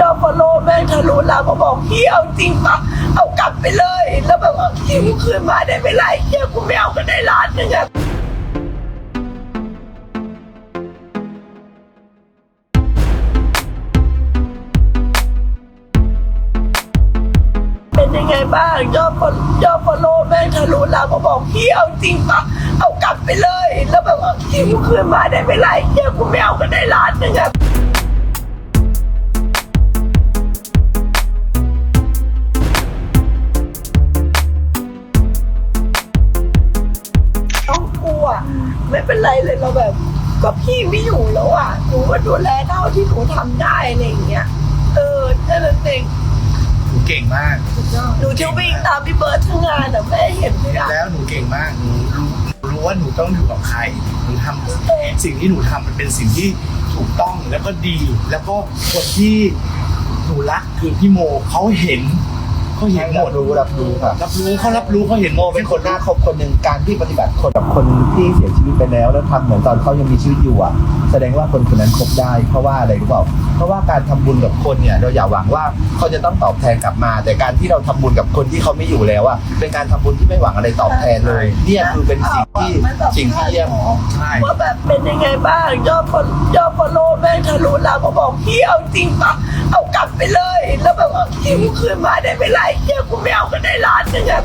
ยอดฟอลโล่แม่งทะลุล้วก็บอกพี่เอาจริงปะเอากลับไปเลย แล้วแบบว่าพี่มึงคืนมาได้ไม่ไรเฮียกูไม่เอาก็ได้ล้านหนึงอะเป็นยังไงบ้างยอดฟอลยอดฟอลโล่แม่งทะลุล้วก็บอกพี่เอาจริงปะเอากลับไปเลย แล้วแบบว่าพี่มึงคืนมาได้ไม่ไรเฮียกูไม่เอาก็ได้ล้านหนึงอะ ต้องกลัวไม่เป็นไรเลยเราแบบ ก็พี่ไม่อยู่แล้วอะหนูก็ดูแลเท่าที่หนูทำได้อะไรอย่างเงี้ยเออแค่นั้นเองหนูเก่งมากหนูจะวิ่งตามพี่เบิร์ดทั้งงานแต่แม่เห็นไม่ได้แล้วหนูเก่งมากหนูรู้รู้ว่าหนูต้องอยู่กับใครหนูทำสิ่งที่หนูทำมันเป็นสิ่งที่ถูกต้องแล้วก็ดี แล้วก็คนที่หนูรักคือพี่โมเขาเห็น เขาเห็นหมดรับรู้รับรู้ครับรับรู้เขารับรู้เขาเห็นโมเป็นคนน่าคบคนหนึ่งการที่ปฏิบัติคนกับคนที่เสียชีวิตไปแล้ว แล้วทำเหมือนตอนเขายังมีชีวิตอยู่อะ แสดงว่าคนคนนั้นคบได้ เพราะว่าอะไรรู้เปล่าเพราะว่าการทำบุญกับคนเนี่ย เราอย่าหวังว่าเขาจะต้องตอบแทนกลับมา แต่การที่เราทำบุญกับคนที่เขาไม่อยู่แล้วอะเป็นการทำบุญที่ไม่หวังอะไรตอบแทนเลยเนี่ยคือเป็นสิ่งที่สิ่งที่เยี่ยมใช่ว่าแบบเป็นยังไงบ้างยอดฟอลยอดฟอลโล่แม่งทะลุแล้วก็บอกพี่เอาจริงปะเอากลับไปเลย แล้วแบบว่าพี่มึงคืนมาได้ไม่ไรเฮียกูไม่เอาก็ได้ล้านหนึงอะ